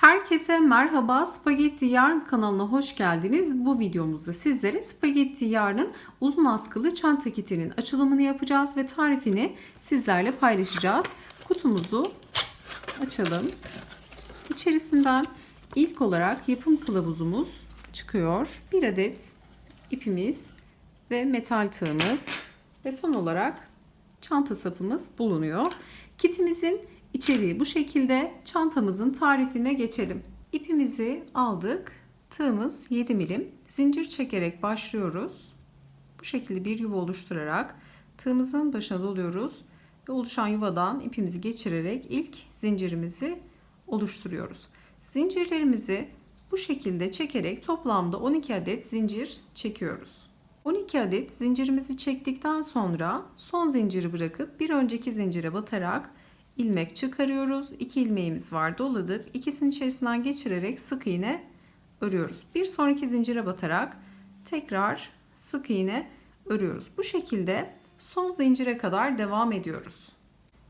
Herkese merhaba. Spagetti Yarn kanalına hoş geldiniz. Bu videomuzda sizlere Spagetti Yarn'ın uzun askılı çanta kitinin açılımını yapacağız ve tarifini sizlerle paylaşacağız. Kutumuzu açalım. İçerisinden ilk olarak yapım kılavuzumuz çıkıyor. Bir adet ipimiz ve metal tığımız ve son olarak çanta sapımız bulunuyor. Kitimizin içeriği bu şekilde. Çantamızın tarifine geçelim. İpimizi aldık. Tığımız 7 milim. Zincir çekerek başlıyoruz. Bu şekilde bir yuva oluşturarak tığımızın başına doluyoruz ve oluşan yuvadan ipimizi geçirerek ilk zincirimizi oluşturuyoruz. Zincirlerimizi bu şekilde çekerek toplamda 12 adet zincir çekiyoruz. 12 adet zincirimizi çektikten sonra son zinciri bırakıp bir önceki zincire batarak ilmek çıkarıyoruz. 2 ilmeğimiz var doladık. İkisinin içerisinden geçirerek sık iğne örüyoruz. Bir sonraki zincire batarak tekrar sık iğne örüyoruz. Bu şekilde son zincire kadar devam ediyoruz.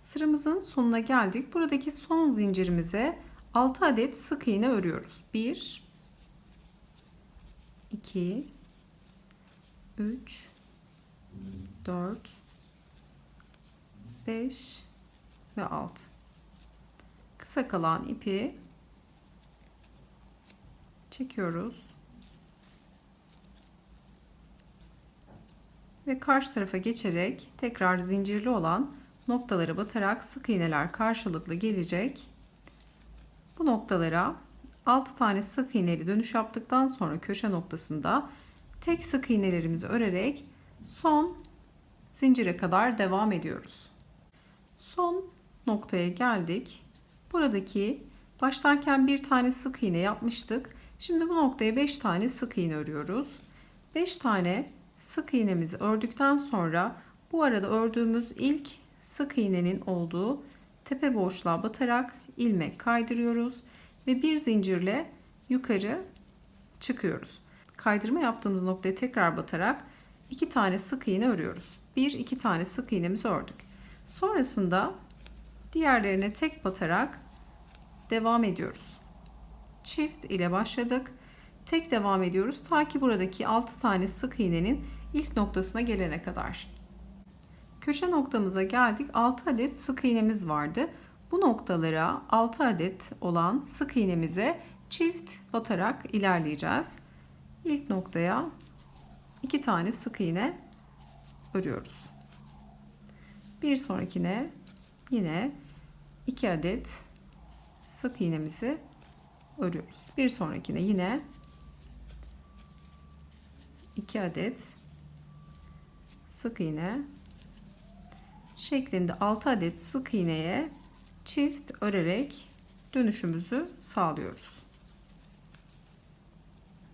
Sıramızın sonuna geldik. Buradaki son zincirimize 6 adet sık iğne örüyoruz. 1 2 3 4 5 ve 6 kısa kalan ipi çekiyoruz. Ve karşı tarafa geçerek tekrar zincirli olan noktalara batarak sık iğneler karşılıklı gelecek. Bu noktalara 6 tane sık iğneli dönüş yaptıktan sonra köşe noktasında tek sık iğnelerimizi örerek son zincire kadar devam ediyoruz. Son noktaya geldik. Buradaki başlarken bir tane sık iğne yapmıştık. Şimdi bu noktaya 5 tane sık iğne örüyoruz. 5 tane sık iğnemizi ördükten sonra bu arada ördüğümüz ilk sık iğnenin olduğu tepe boşluğa batarak ilmek kaydırıyoruz ve bir zincirle yukarı çıkıyoruz. Kaydırma yaptığımız noktaya tekrar batarak iki tane sık iğne örüyoruz. Bir iki tane sık iğnemizi ördük. Sonrasında diğerlerine tek batarak devam ediyoruz. Çift ile başladık. Tek devam ediyoruz ta ki buradaki 6 tane sık iğnenin ilk noktasına gelene kadar. Köşe noktamıza geldik. 6 adet sık iğnemiz vardı. Bu noktalara 6 adet olan sık iğnemize çift batarak ilerleyeceğiz. İlk noktaya 2 tane sık iğne örüyoruz. Bir sonrakine yine 2 adet sık iğnemizi örüyoruz. Bir sonrakine yine 2 adet sık iğne şeklinde 6 adet sık iğneye çift örerek dönüşümüzü sağlıyoruz.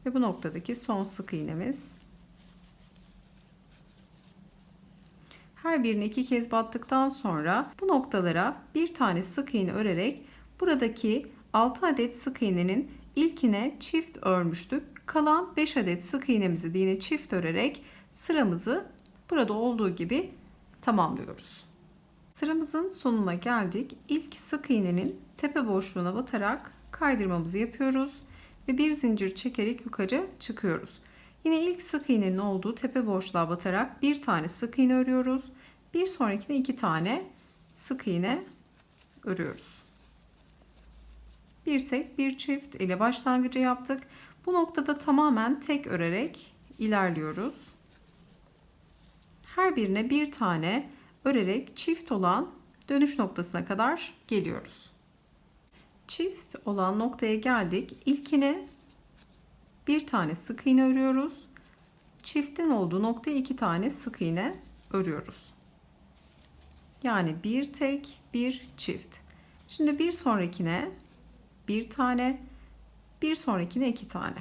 Ve bu noktadaki son sık iğnemiz her birini iki kez battıktan sonra bu noktalara bir tane sık iğne örerek buradaki 6 adet sık iğnenin ilkine çift örmüştük. Kalan 5 adet sık iğnemizi de yine çift örerek sıramızı burada olduğu gibi tamamlıyoruz. Sıramızın sonuna geldik. İlk sık iğnenin tepe boşluğuna batarak kaydırmamızı yapıyoruz ve bir zincir çekerek yukarı çıkıyoruz. Yine ilk sık iğnenin olduğu tepe boşluğa batarak bir tane sık iğne örüyoruz. Bir sonrakine iki tane sık iğne örüyoruz. Bir tek bir çift ile başlangıcı yaptık. Bu noktada tamamen tek örerek ilerliyoruz. Her birine bir tane örerek çift olan dönüş noktasına kadar geliyoruz. Çift olan noktaya geldik. İlkine bir tane sık iğne örüyoruz. Çiftin olduğu noktaya iki tane sık iğne örüyoruz. Yani bir tek, bir çift. Şimdi bir sonrakine bir tane, bir sonrakine iki tane.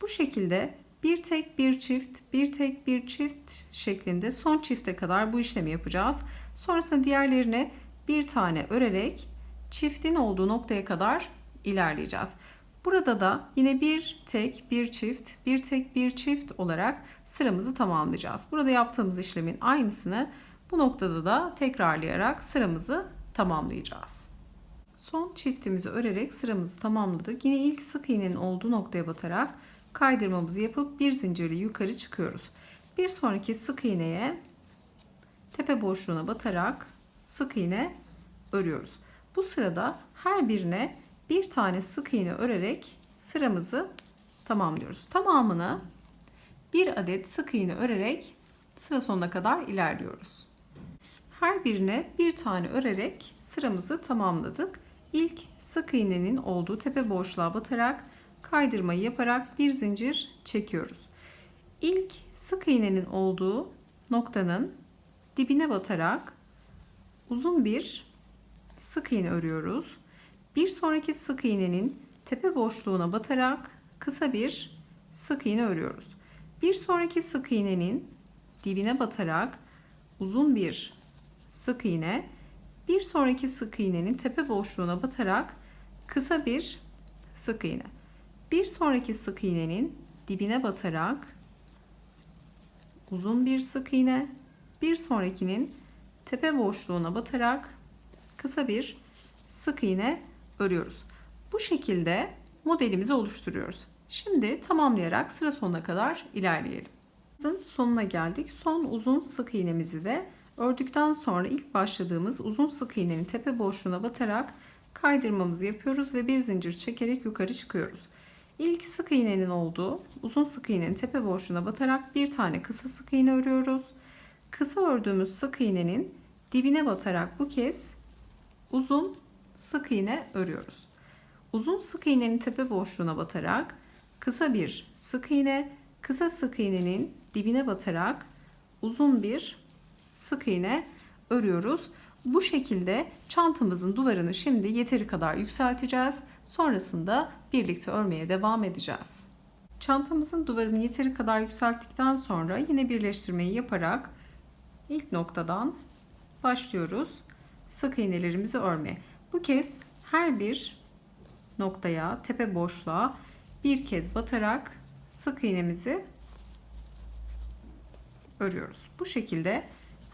Bu şekilde bir tek bir çift, bir tek bir çift şeklinde son çifte kadar bu işlemi yapacağız. Sonrasında diğerlerine bir tane örerek çiftin olduğu noktaya kadar ilerleyeceğiz. Burada da yine bir tek bir çift, bir tek bir çift olarak sıramızı tamamlayacağız. Burada yaptığımız işlemin aynısını bu noktada da tekrarlayarak sıramızı tamamlayacağız. Son çiftimizi örerek sıramızı tamamladık. Yine ilk sık iğnenin olduğu noktaya batarak kaydırmamızı yapıp bir zincirle yukarı çıkıyoruz. Bir sonraki sık iğneye tepe boşluğuna batarak sık iğne örüyoruz. Bu sırada her birine bir tane sık iğne örerek sıramızı tamamlıyoruz. Tamamını bir adet sık iğne örerek sıra sonuna kadar ilerliyoruz. Her birine bir tane örerek sıramızı tamamladık. İlk sık iğnenin olduğu tepe boşluğa batarak kaydırmayı yaparak bir zincir çekiyoruz. İlk sık iğnenin olduğu noktanın dibine batarak uzun bir sık iğne örüyoruz. Bir sonraki sık iğnenin tepe boşluğuna batarak kısa bir sık iğne örüyoruz. Bir sonraki sık iğnenin dibine batarak uzun bir sık iğne, bir sonraki sık iğnenin tepe boşluğuna batarak kısa bir sık iğne. Bir sonraki sık iğnenin dibine batarak uzun bir sık iğne, bir sonrakinin tepe boşluğuna batarak kısa bir sık iğne örüyoruz. Bu şekilde modelimizi oluşturuyoruz. Şimdi tamamlayarak sıra sonuna kadar ilerleyelim. Sonuna geldik. Son uzun sık iğnemizi de ördükten sonra ilk başladığımız uzun sık iğnenin tepe boşluğuna batarak kaydırmamızı yapıyoruz ve bir zincir çekerek yukarı çıkıyoruz. İlk sık iğnenin olduğu uzun sık iğnenin tepe boşluğuna batarak bir tane kısa sık iğne örüyoruz. Kısa ördüğümüz sık iğnenin dibine batarak bu kez uzun sık iğne örüyoruz. Uzun sık iğnenin tepe boşluğuna batarak kısa bir sık iğne, kısa sık iğnenin dibine batarak uzun bir sık iğne örüyoruz. Bu şekilde çantamızın duvarını şimdi yeteri kadar yükselteceğiz. Sonrasında birlikte örmeye devam edeceğiz. Çantamızın duvarını yeteri kadar yükselttikten sonra yine birleştirmeyi yaparak ilk noktadan başlıyoruz. Sık iğnelerimizi örmeye. Bu kez her bir noktaya, tepe boşluğa bir kez batarak sık iğnemizi örüyoruz. Bu şekilde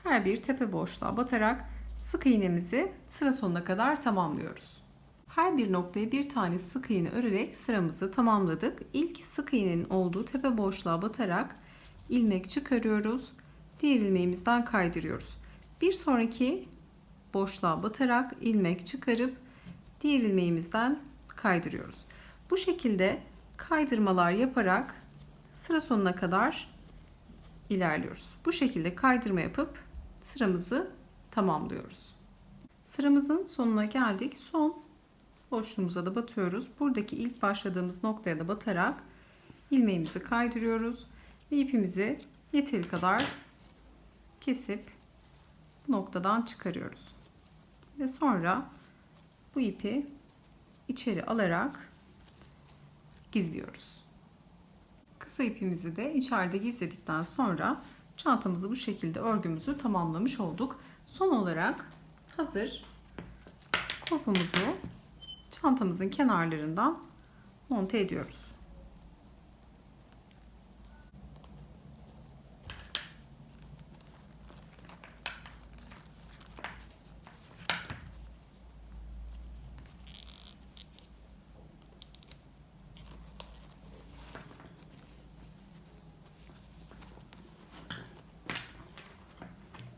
her bir tepe boşluğa batarak sık iğnemizi sıra sonuna kadar tamamlıyoruz. Her bir noktaya bir tane sık iğne örerek sıramızı tamamladık. İlk sık iğnenin olduğu tepe boşluğa batarak ilmek çıkarıyoruz. Diğer ilmeğimizden kaydırıyoruz. Bir sonraki boşluğa batarak ilmek çıkarıp diğer ilmeğimizden kaydırıyoruz. Bu şekilde kaydırmalar yaparak sıra sonuna kadar ilerliyoruz. Bu şekilde kaydırma yapıp sıramızı tamamlıyoruz. Sıramızın sonuna geldik. Son boşluğumuza da batıyoruz. Buradaki ilk başladığımız noktaya da batarak ilmeğimizi kaydırıyoruz ve ipimizi yeteri kadar kesip noktadan çıkarıyoruz. Ve sonra bu ipi içeri alarak gizliyoruz. Kısa ipimizi de içeride gizledikten sonra çantamızı bu şekilde örgümüzü tamamlamış olduk. Son olarak hazır kulpumuzu çantamızın kenarlarından monte ediyoruz.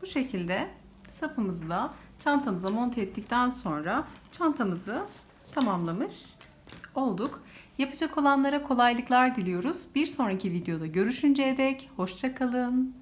Bu şekilde sapımızı da çantamıza monte ettikten sonra çantamızı tamamlamış olduk. Yapacak olanlara kolaylıklar diliyoruz. Bir sonraki videoda görüşünceye dek hoşçakalın.